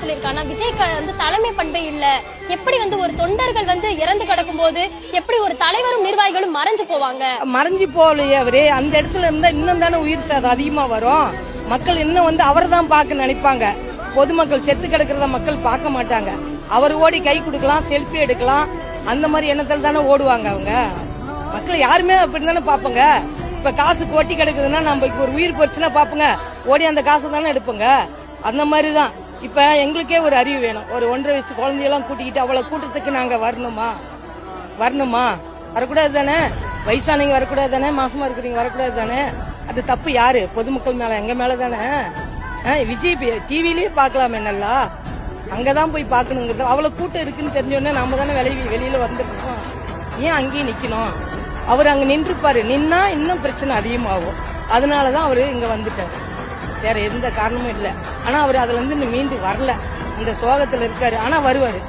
சொல்லியிருக்காங்கன்னா விஜய் வந்து தலைமை பண்பே இல்ல. எப்படி வந்து ஒரு தொண்டர்கள் வந்து இறந்து கிடக்கும் போது எப்படி ஒரு தலைவரும் நிர்வாகிகளும் மறைஞ்சு போவாங்க? மறைஞ்சு போகலையே அவரு. அந்த இடத்துல இருந்தா இன்னும் தானே உயிர் சேதம் அதிகமா வரும். மக்கள் இன்னும் வந்து அவரை தான் பார்க்க நினைப்பாங்க. பொதுமக்கள் செத்து கிடக்கிறத மக்கள் பார்க்க மாட்டாங்க. அவர் ஓடி கை கொடுக்கலாம் செல்ஃபி எடுக்கலாம். அந்த மாதிரி எண்ணத்தில் தானே ஓடுவாங்க அவங்க. மக்கள் யாருமே அப்படி தானே பார்ப்போங்க. இப்ப காசு கொட்டி கிடக்குதுன்னா நம்ம இப்ப ஒரு உயிர் போச்சுன்னா பாப்போங்க ஓடி அந்த காசை தானே எடுப்போங்க. அந்த மாதிரி தான் இப்ப எங்களுக்கே ஒரு அறிவு வேணும். ஒரு ஒன்றரை வயசு குழந்தையெல்லாம் கூட்டிக்கிட்டு அவ்வளவு கூட்டத்துக்கு நாங்க வரணுமா? வரணுமா? வரக்கூடாது தானே வயசானவங்க வரக்கூடாது தானே மாசமா இருக்கிறீங்க வரக்கூடாது தானே அது தப்பு யாரு? பொதுமக்கள் மேல எங்க மேல தானே விஜய் டிவிலயே பார்க்கலாம் என்னல்லா அங்கதான் போய் பார்க்கணுங்கிறது. அவ்வளவு கூட்டம் இருக்குன்னு தெரிஞ்சோடனே நம்ம தானே வெளியே வெளியில வந்துருக்கோம். ஏன் அங்கேயே நிக்கணும்? அவர் அங்க நின்றுப்பாரு. நின்னா இன்னும் பிரச்சனை அதிகமாகும். அதனாலதான் அவரு இங்க வந்துட்டாரு. வேற எந்த காரணமும் இல்லை. ஆனா அவர் அதுல இருந்து இன்னும் மீண்டு வரல. அந்த சோகத்துல இருக்காரு. ஆனா வருவாரு.